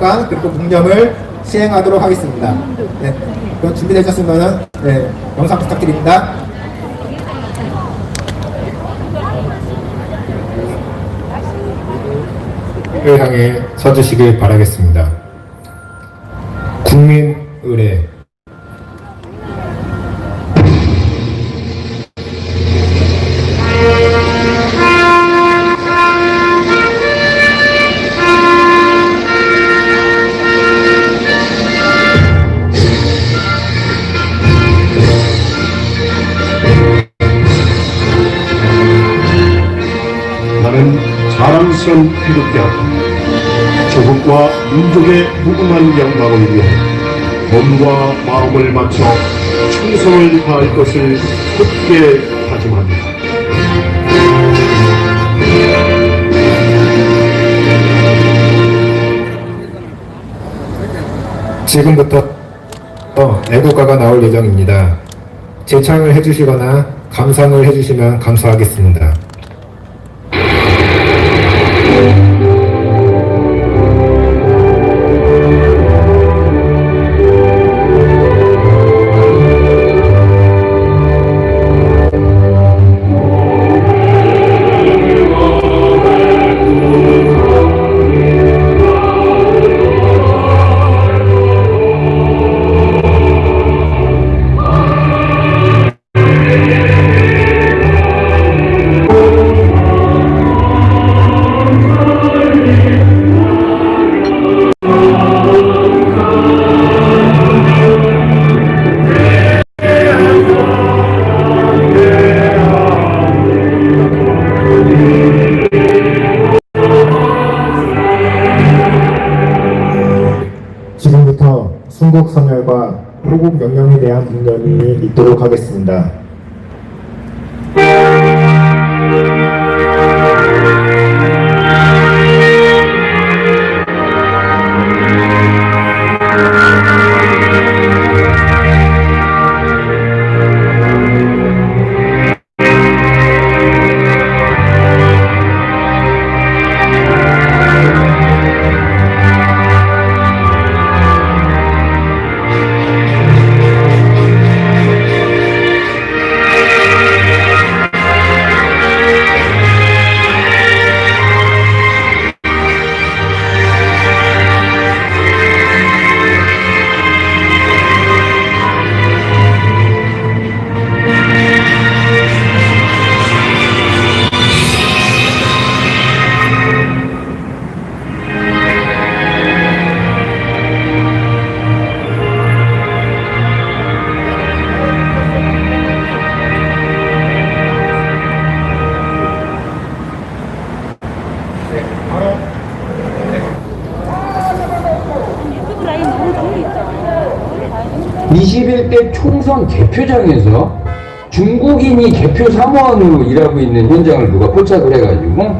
애국가 그리고 묵념을 시행하도록 하겠습니다. 네, 그럼 준비되셨으면 네, 영상 부탁드립니다. 을 향해 서주시길 바라겠습니다. 민족의 무궁한 영광을 위해 몸과 마음을 바쳐 충성을 다할 것을 굳게 다짐합니다. 지금부터 어, 애국가가 나올 예정입니다. 제창을 해주시거나 감상을 해주시면 감사하겠습니다. 순국 선열과 호국 명령에 대한 분열이 있도록 하겠습니다. 21대 총선 개표장에서 중국인이 개표 사무원으로 일하고 있는 현장을 누가 포착을 해가지고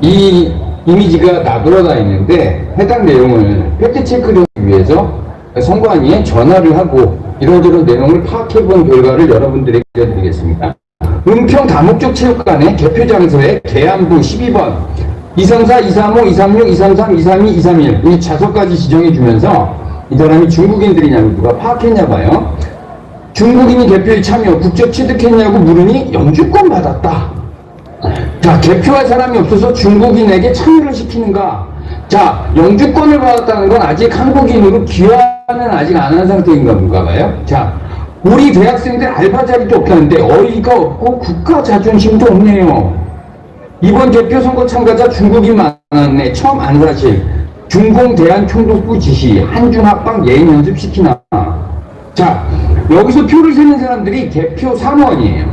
이 이미지가 나돌아다 있는데 해당 내용을 팩트체크를 위해서 선관위에 전화를 하고 이런저런 내용을 파악해본 결과를 여러분들에게 알려드리겠습니다. 은평 다목적 체육관의 개표장소에 계안부 12번 234, 235, 236, 233, 232, 231 이 좌석까지 지정해 주면서 이 사람이 중국인들이냐고 누가 파악했냐 봐요. 중국인이 개표에 참여 국적 취득했냐고 물으니 영주권 받았다. 자, 개표할 사람이 없어서 중국인에게 참여를 시키는가? 자, 영주권을 받았다는 건 아직 한국인으로 귀화는 아직 안 한 상태인가 본가 봐요. 자, 우리 대학생들 알바 자리도 없다는데 어이가 없고 국가 자존심도 없네요. 이번 개표 선거 참가자 중국인 많았네. 처음 안 사실. 중공 대한 총독부 지시 한중합방 예행 연습 시키나. 자, 여기서 표를 세는 사람들이 개표 사무원이에요.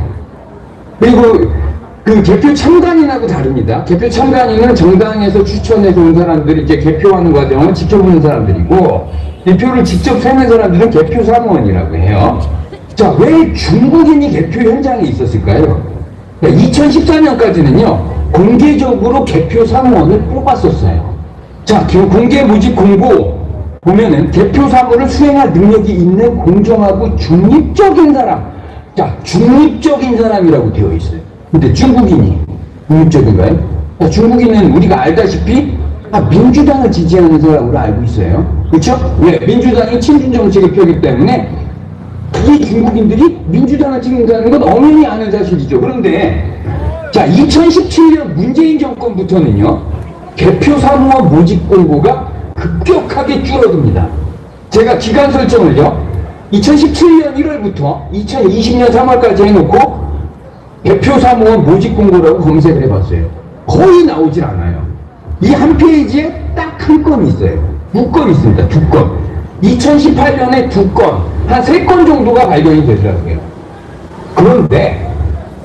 그리고 그 개표 참관인하고 다릅니다. 개표 참관인은 정당에서 추천해서 온 사람들이 이제 개표하는 과정을 지켜보는 사람들이고 이 표를 직접 세는 사람들은 개표 사무원이라고 해요. 자, 왜 중국인이 개표 현장에 있었을까요? 2014년까지는요 공개적으로 개표 사무원을 뽑았었어요. 자, 그 공개 모집 공고 보면은 개표 사무를 수행할 능력이 있는 공정하고 중립적인 사람. 자, 중립적인 사람이라고 되어 있어요. 근데 중국인이 중립적인가요? 자, 중국인은 우리가 알다시피 다 민주당을 지지하는 사람으로 알고 있어요. 그렇죠? 왜? 민주당이 친중 정책을 펴기 때문에 이 중국인들이 민주당을 찍는다는 건 엄연히 아는 사실이죠. 그런데 자 2017년 문재인 정권부터는요 개표 사무원 모집 공고가 급격하게 줄어듭니다. 제가 기간 설정을요 2017년 1월부터 2020년 3월까지 해놓고 대표 사무원 모집 공고라고 검색을 해봤어요. 거의 나오질 않아요. 이 한 페이지에 딱 한 건이 있어요. 두 건 있습니다. 두 건. 2018년에 두 건, 한 세 건 정도가 발견이 되더라고요. 그런데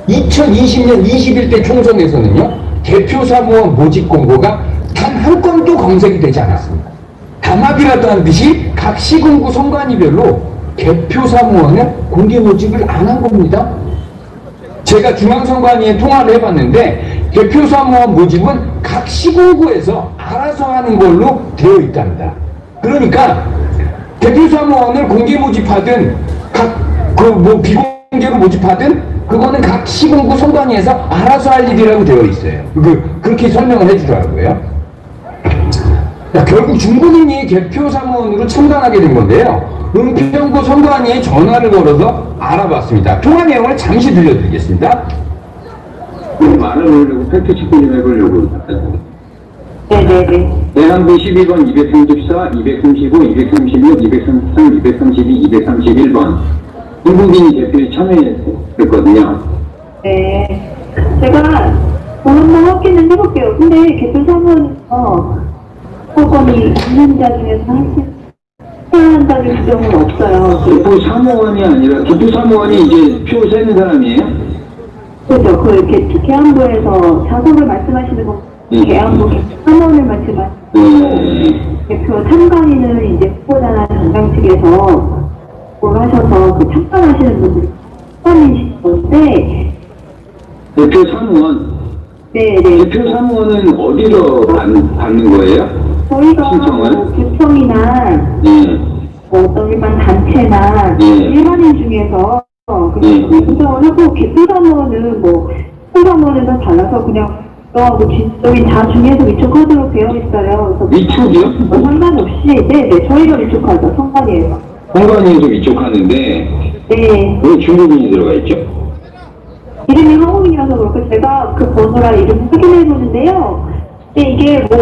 2020년 21대 총선에서는요, 대표 사무원 모집 공고가 단 한 건도 검색이 되지 않았습니다. 담합이라도 한 듯이 각 시군구 선관위별로 대표 사무원을 공개 모집을 안 한 겁니다. 제가 중앙선관위에 통화를 해봤는데 대표 사무원 모집은 각 시군구에서 알아서 하는 걸로 되어 있답니다. 그러니까 대표 사무원을 공개 모집하든 각 그 뭐 비공개로 모집하든 그거는 각 시군구 선관위에서 알아서 할 일이라고 되어 있어요. 그 그렇게 설명을 해주더라고요. 야, 결국 중국인이 개표 사무원으로 참관하게 된 건데요. 은평구 선관위에 전화를 걸어서 알아봤습니다. 통화 내용을 잠시 들려드리겠습니다. 말을 하려고 팩트 체크 좀 해보려고. 네네네. 대한부 12번 234, 235, 236, 233, 232, 231번. 중국인이 대표에 참여했거든요. 네. 제가 한번 확인을 해볼게요. 근데 개표 사무원에서 호건이 있는자 중에서 할수 한다는 규정은 없어요. 그- 대표 사무원이 아니라 대표 사무원이 이제 표 세는 사람이에요? 그렇죠. 그 이렇게 계안부에서 자석을 말씀하시는 거 네. 계안부 사무원을 말씀하시는 네. 대표 참관인은 이제 후보자나 정당 측에서 뭘 하셔서 그 참관하시는 분들이 참관이신 건데 대표 사무원. 네 네 대표 사무원은 어디서 받, 받는 거예요? 저희가 신청을? 뭐 교청이나 네. 뭐 어떤 일반 단체나 예. 일반인 중에서 예. 그냥 신청을 하고 개표사무원은 뭐 사무원에서 달라서 그냥 저하고 진적인 다 중에서 위촉하도록 되어 있어요. 그래서 위촉이요? 뭐 상관없이 네네 저희가 위촉하죠 성관위에서. 선관위에서 위촉하는데 네 왜 중국인이 들어가 있죠? 이름이 한국인이라서 그렇고 제가 그 번호랑 이름 확인해 보는데요. 근데 이게 뭐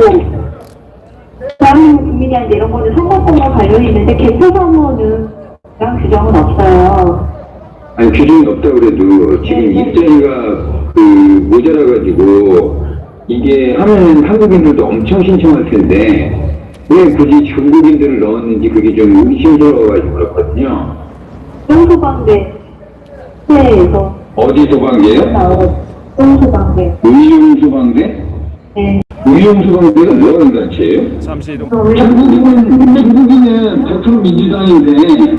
대한민국 국민이 아닌데 이런 거는 선거권과 관련이 있는데 개표사무원은 그냥 규정은 없어요. 아니 규정이 없다 그래도 지금 입장이가 그 모자라가지고 이게 하면 한국인들도 엄청 신청할 텐데 왜 굳이 중국인들을 넣었는지 그게 좀 의심스러워가지고 그렇거든요. 용소방대 회에서 어디 소방대요? 나오고 용소방대 의용 소방대? 네. 의용소방대가 뭐 하는 단체예요? 중국인은 중국인은 100% 민주당인데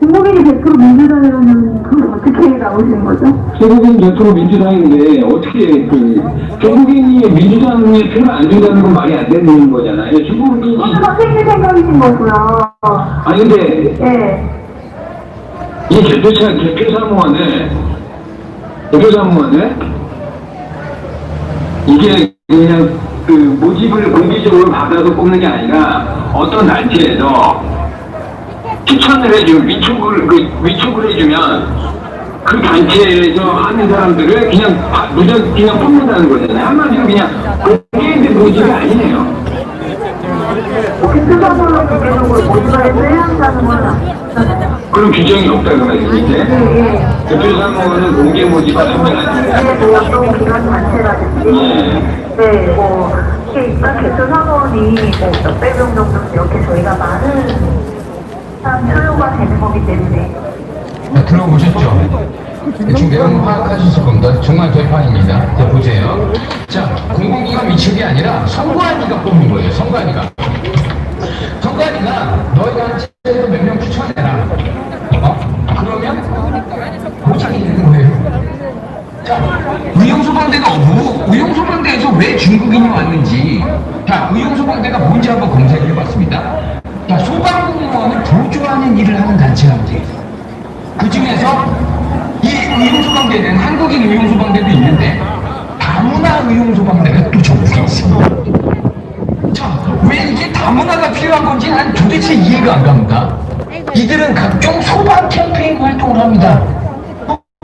중국인이 100% 민주당이라면 그걸 어떻게 나오시는 거죠? 중국인 100% 민주당인데 어떻게 그 중국인이 민주당에 표를 안 준다는 건 말이 안 되는 거잖아요. 중국인이 선생님 생각이신 거고요. 아니 근데 네. 이 사무원을 개표 사무원을 이게 그냥 그 모집을 공개적으로 받아서 뽑는 게 아니라 어떤 단체에서 추천을 해주면 위촉을 그 위촉을 해주면 그 단체에서 하는 사람들을 그냥 바- 무전 그냥 뽑는다는 거잖아요. 한마디로 그냥 공개된 모집이 아니네요. 그런 규정이 없다는 말이죠. 이제 대표 사무원은 공개 모집을 하면 안 돼요. 뭐 어떤 기관 단체라든지 예. 네, 뭐 이게 일단 개표 사무원이 뭐 몇백 명 정도 이렇게 저희가 많은 사람 소요가 되는 거기 때문에 자, 들어보셨죠? 대충 내용 파악하셨을 겁니다. 정말 개판입니다. 자, 보세요. 자, 공공기관 위촉이 아니라 선관위가 뽑는 거예요. 선관위가. 선관위가 너희 단체에서 몇 명 추천해라. 어? 그러면 모집이 되는 거예요. 자, 의용소방대가 어부, 의용소방대에서 왜 중국인이 왔는지, 자, 의용소방대가 뭔지 한번 검색을 해봤습니다. 자, 소방공무원을 보조하는 일을 하는 되어 있어요. 그 중에서 이 의용소방대는 한국인 의용소방대도 있는데 다문화 의용소방대가 또 전국에 있습니다. 자, 왜 이게 다문화가 필요한 건지 난 도대체 이해가 안 갑니다. 이들은 각종 소방 캠페인 활동을 합니다.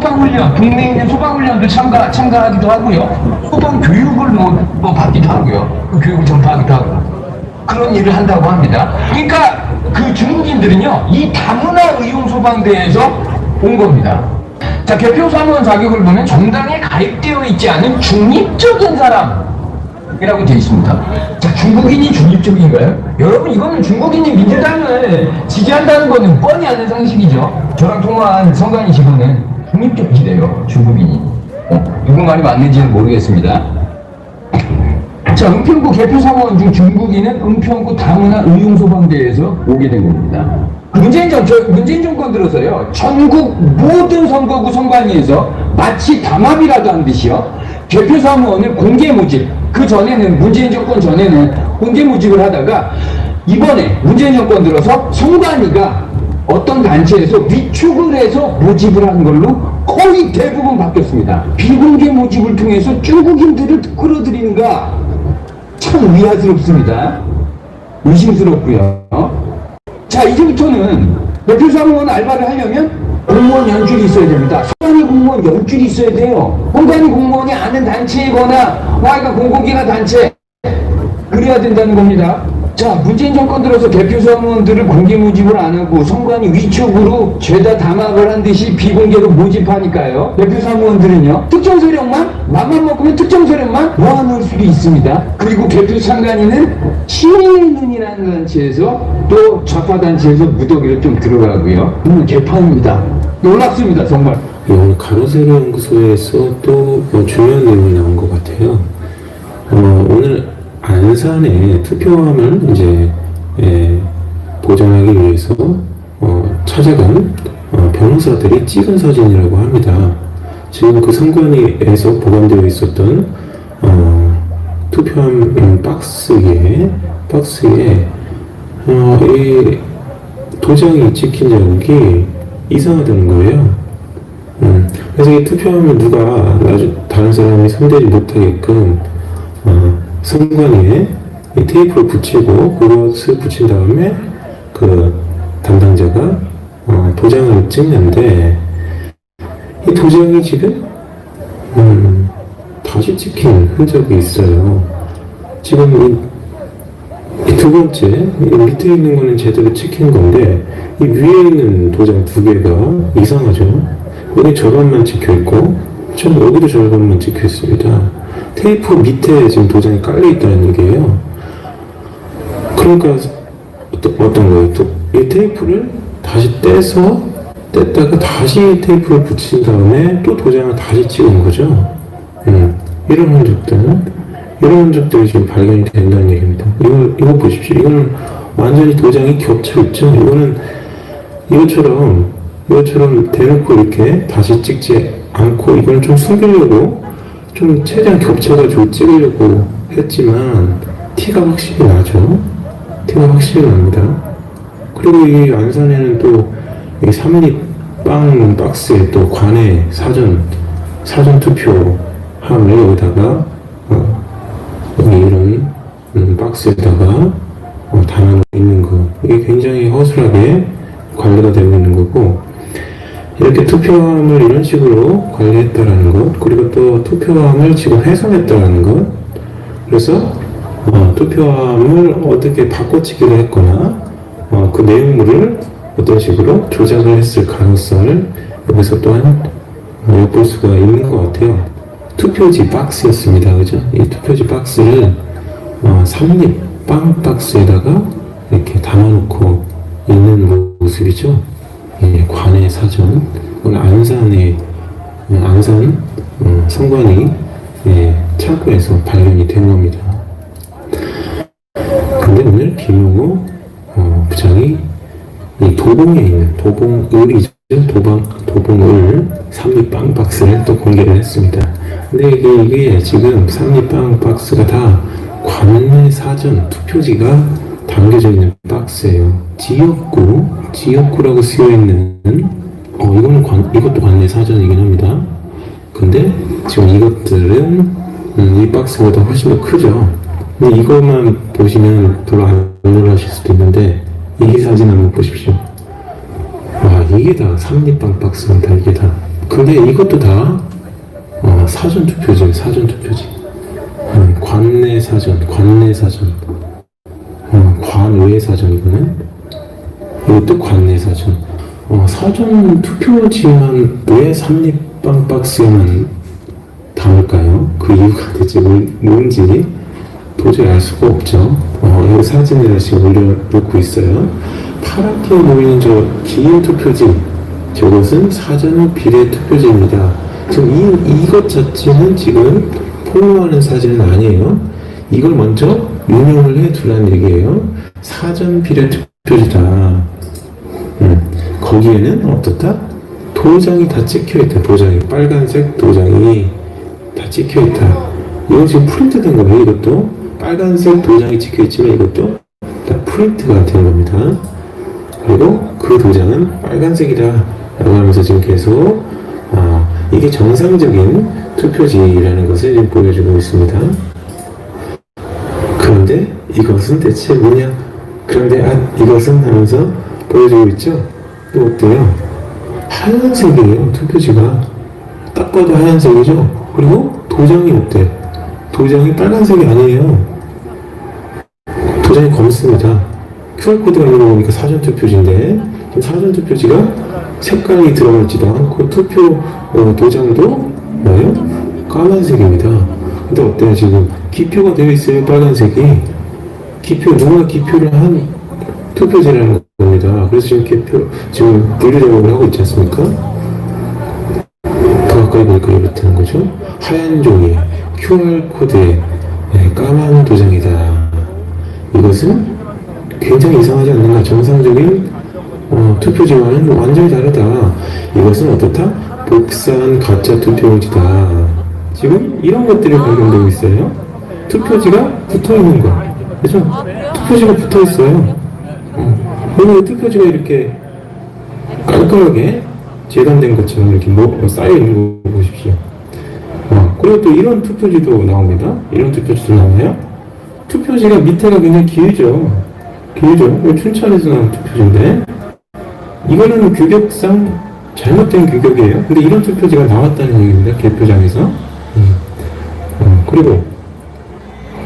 소방훈련, 국내에 있는 소방훈련도 참가, 참가하기도 하고요. 소방 교육을 뭐, 뭐 받기도 하고요. 그 교육을 전파하기도 하고. 그런 일을 한다고 합니다. 그러니까 그 중국인들은요, 이 다문화 의용 소방대에서 온 겁니다. 자, 개표 사무원 자격을 보면 정당에 가입되어 있지 않은 중립적인 사람. 이라고 되어 있습니다. 자, 중국인이 중립적인가요? 여러분, 이거는 중국인이 민주당을 지지한다는 거는 뻔히 아는 상식이죠. 저랑 통화한 성관이 직원은 중립적이래요, 중국인이. 어, 누구 말이 맞는지는 모르겠습니다. 자, 은평구 개표 사무원 중 중국인은 은평구 다문화 의용소방대에서 오게 된 겁니다. 그 문재인 정, 저 문재인 정권 들어서요, 전국 모든 선거구 선관위에서 마치 담합이라도 한 듯이요, 개표 사무원을 공개 모집, 그 전에는, 문재인 정권 전에는 공개 모집을 하다가, 이번에 문재인 정권 들어서 선관위가 어떤 단체에서 위촉을 해서 모집을 하는 걸로 거의 대부분 바뀌었습니다. 비공개 모집을 통해서 중국인들을 끌어들이는가 참 위화스럽습니다. 의심스럽고요. 자 이제부터는 대표 사무원 알바를 하려면 공무원 연줄이 있어야 됩니다. 소관이 공무원 연줄이 있어야 돼요. 공관이 공무원이 아는 단체이거나 와이가 공공기관 단체 그래야 된다는 겁니다. 자, 문재인 정권 들어서 대표 사무원들을 공개 모집을 안 하고 선관위 위촉으로 죄다 담합을 한 듯이 비공개로 모집하니까요. 대표 사무원들은요. 특정 세력만 맘만 먹으면 특정 세력만 모아놓을 수도 있습니다. 그리고 대표 상관위는 시민의 눈이라는 단체에서 또 좌파 단체에서 무더기로 좀 들어가고요. 음, 개판입니다. 놀랍습니다, 정말. 오늘 가로세로 연구소에서 또 어, 중요한 내용이 나온 것 같아요. 어, 오늘 안산에 투표함을 이제 예, 보정하기 위해서 어, 찾아간 어, 변호사들이 찍은 사진이라고 합니다. 지금 그 선관위에서 보관되어 있었던 어, 투표함 음, 박스에 박스에 어, 이 도장이 찍힌 자국이 이상하다는 거예요. 음, 그래서 이 투표함을 누가 나중 다른 사람이 손대지 못하게끔 어, 선관위에 이 테이프를 붙이고 그것을 붙인 다음에 그 담당자가 어, 도장을 찍는데 이 도장이 지금 음, 다시 찍힌 흔적이 있어요. 지금 두 번째 이 밑에 있는 거는 제대로 찍힌 건데 이 위에 있는 도장 두 개가 이상하죠. 여기 절반만 찍혀 있고 저 여기도 절반만 찍혀 있습니다. 테이프 밑에 지금 도장이 깔려 있다는 얘기예요. 그러니까 어떤, 거예요? 또 이 테이프를 다시 떼서 뗐다가 다시 테이프를 붙인 다음에 또 도장을 다시 찍은 거죠. 음, 이런 흔적들, 이런 흔적들이 지금 발견이 된다는 얘기입니다. 이거, 이거 보십시오. 이거는 완전히 도장이 겹쳐 있죠. 이거는 이것처럼, 이것처럼 대놓고 이렇게 다시 찍지 않고 이걸 좀 숨기려고 좀 최대한 겹쳐가지고 찍으려고 했지만 티가 확실히 나죠. 티가 확실히 납니다. 그리고 이 안산에는 또 이 삼립 빵 박스에 또 관내 사전 사전 투표함을 여기다가 어, 여기 이런 음, 박스에다가 어, 담아 있는 거 이게 굉장히 허술하게 관리가 되고 있는 거고 이렇게 투표함을 이런 식으로 관리했다라는 것 그리고 또 투표함을 지금 훼손했다라는 것 그래서 어, 투표함을 어떻게 바꿔치기를 했거나 어, 그 내용물을 어떤 식으로 조작을 했을 가능성을 여기서 또한 어, 엿볼 수가 있는 것 같아요. 투표지 박스였습니다. 그죠? 이 투표지 박스를 어, 삼립 빵 박스에다가 이렇게 담아놓고 있는 모습이죠. 예, 관의 사전. 오늘 안산에 어, 안산 어, 성관이 예, 창고에서 발견이 된 겁니다. 근데 오늘 김용호 어, 부장이 이 도봉에 있는 도봉을이죠 도방 도봉을 삼립 빵 박스를 또 공개를 했습니다. 근데 이게, 지금 삼립빵 박스가 다 관내 사전 투표지가 담겨져 있는 박스예요. 지역구 지역구라고 쓰여 있는 어 이거는 관, 이것도 관내 사전이긴 합니다. 근데 지금 이것들은 음, 이 박스보다 훨씬 더 크죠. 근데 이것만 보시면 별로 안 놀라실 수도 있는데 이 사진 한번 보십시오. 와 이게 다 삼립방 박스입니다 이게 다. 근데 이것도 다 어, 사전 투표지 사전 투표지. 음, 관내 사전 관내 사전. 어, 관외 사전 이거는 이것도 관내 사전. 어, 사전 투표지만 왜 삼립방 박스에만 담을까요? 그 이유가 대체 뭐- 뭔지 도저히 알 수가 없죠. 어, 이 사진을 지금 올려놓고 있어요. 파랗게 보이는 저 긴 투표지, 저것은 사전 비례 투표지입니다. 지금 이, 이것 자체는 지금 폭로하는 사진은 아니에요. 이걸 먼저 유명을 해 두라는 얘기예요. 사전 비례 투표지다. 음, 거기에는 어떻다? 도장이 다 찍혀 있다. 도장이 빨간색 도장이 다 찍혀 있다. 이거 지금 프린트된 거예요. 이것도 빨간색 도장이 찍혀 있지만 이것도 다 프린트가 된 겁니다. 그리고 그 도장은 빨간색이다. 라고 하면서 지금 계속 아, 이게 정상적인 투표지라는 것을 지금 보여주고 있습니다. 그런데 이것은 대체 뭐냐? 그런데 아, 이것은 하면서 보여주고 있죠? 또 어때요? 하얀색이에요, 투표지가. 딱 봐도 하얀색이죠? 그리고 도장이 어때? 도장이 빨간색이 아니에요. 도장이 검습니다. QR코드가 있는 거 보니까 사전투표지인데, 사전투표지가 색깔이 들어가 있지도 않고, 투표 어, 도장도 뭐예요? 까만색입니다. 근데 어때요? 지금 기표가 되어 있어요, 빨간색이. 기표, 누가 기표를 한 투표지라는 겁니다. 그래서 지금 기표, 지금 분류 작업을 하고 있지 않습니까? 더 가까이 보니까 이렇다는 거죠. 하얀 종이, QR코드에 네, 까만 도장이다. 이것은 굉장히 이상하지 않는가? 정상적인 어, 투표지와는 완전히 다르다. 이것은 어떻다? 복사한 가짜 투표용지다. 지금 이런 것들이 발견되고 있어요. 투표지가 붙어 있는 거. 그죠? 투표지가 붙어 있어요. 어. 왜 투표지가 이렇게 깔끔하게 재단된 것처럼 이렇게 뭐, 쌓여 있는 거 보십시오. 어, 그리고 또 이런 투표지도 나옵니다. 이런 투표지도 나와요. 투표지가 밑에가 굉장히 길죠. 길죠. 이거 춘천에서 나온 투표지인데 이거는 규격상 잘못된 규격이에요. 근데 이런 투표지가 나왔다는 얘기입니다. 개표장에서. 음. 어, 그리고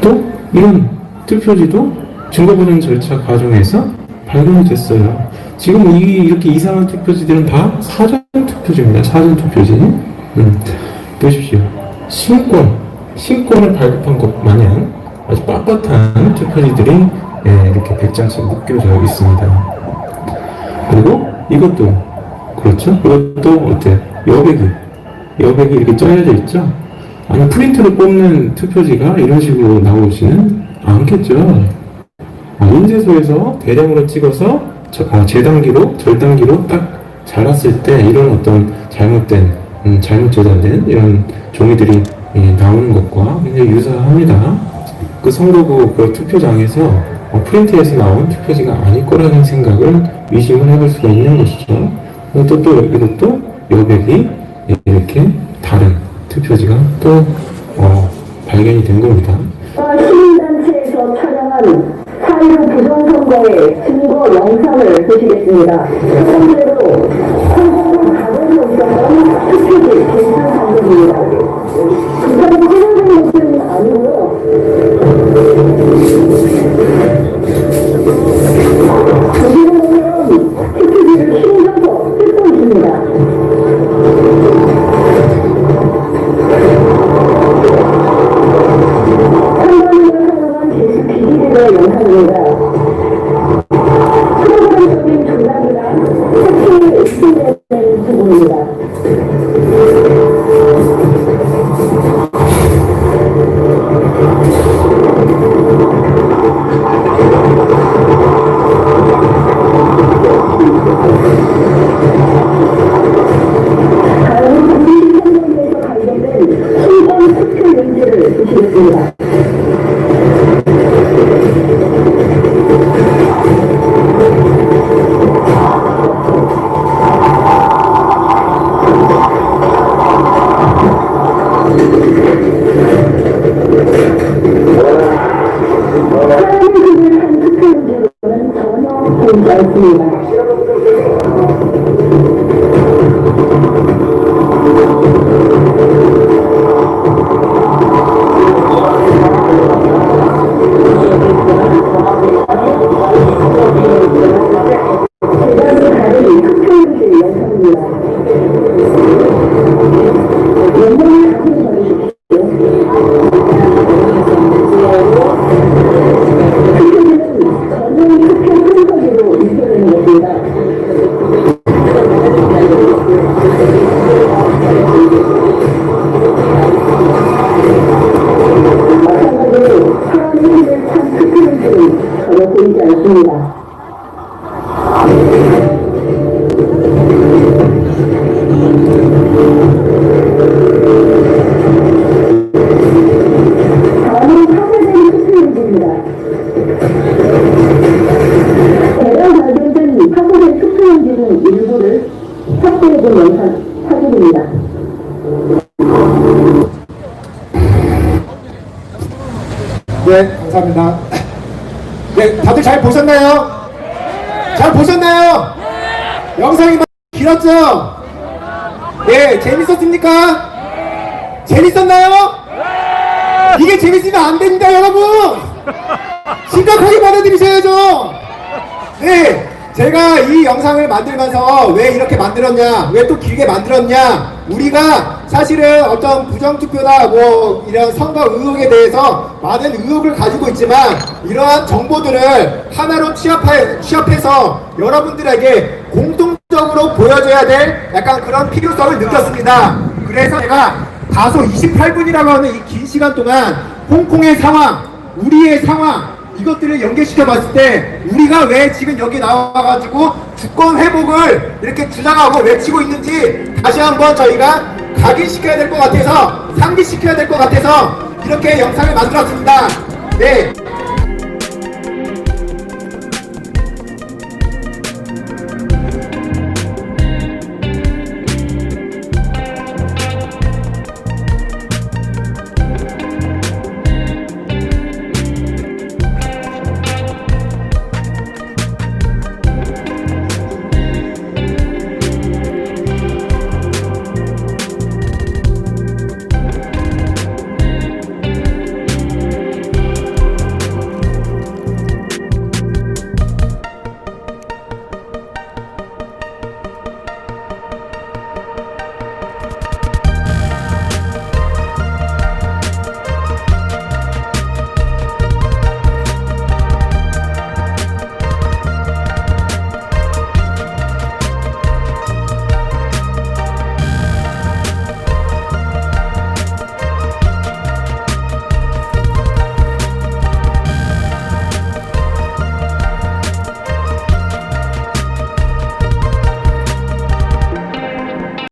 또 이런 투표지도 증거보정 절차 과정에서 발견이 됐어요. 지금 이, 이렇게 이상한 투표지들은 다 사전 투표지입니다. 사전 투표지. 음, 보십시오. 신권, 신권을 발급한 것 마냥 아주 빳빳한 투표지들이 예, 이렇게 100장씩 묶여져 있습니다. 그리고 이것도 그렇죠? 이것도 어때요? 여백이 여백이 이렇게 짜여져 있죠? 아니 프린트로 뽑는 투표지가 이런 식으로 나오지는 않겠죠. 아, 인쇄소에서 대량으로 찍어서 저, 아, 재단기로 절단기로 딱 잘랐을 때 이런 어떤 잘못된 음, 잘못 재단된 이런 종이들이 예, 나오는 것과 굉장히 유사합니다. 그 선거구 그 투표장에서 어, 프린트에서 나온 투표지가 아닐 거라는 생각을 의심을 해볼 수가 있는 것이죠. 또, 또, 또 이것도 여백이 이렇게 다른 투표지가 또 어, 발견이 된 겁니다. 시민단체에서 촬영한 4.15 부정선거의 증거 영상을 보시겠습니다. 첫 번째로 선거구 가정에 있었던 투표지 개수 방법입니다. 부산은 해당된 것은 아니고요. 용 네, 감사합니다. 네, 다들 잘 보셨나요? 잘 보셨나요? 영상이 많이 길었죠? 네, 재밌었습니까? 재밌었나요? 이게 재밌으면 안 됩니다, 여러분! 심각하게 받아들이셔야죠! 네, 제가 이 영상을 만들면서 왜 이렇게 만들었냐, 왜 또 길게 만들었냐, 우리가 사실은 어떤 부정투표나 뭐 이런 선거 의혹에 대해서 많은 의혹을 가지고 있지만 이러한 정보들을 하나로 취합해, 취합해서 여러분들에게 공통적으로 보여줘야 될 약간 그런 필요성을 느꼈습니다. 그래서 제가 다소 28분이라고 하는 이 긴 시간 동안 홍콩의 상황, 우리의 상황, 이것들을 연계시켜 봤을 때 우리가 왜 지금 여기 나와가지고 주권 회복을 이렇게 주장하고 외치고 있는지 다시 한번 저희가 각인시켜야 될 것 같아서 상기시켜야 될 것 같아서 이렇게 영상을 만들었습니다. 네,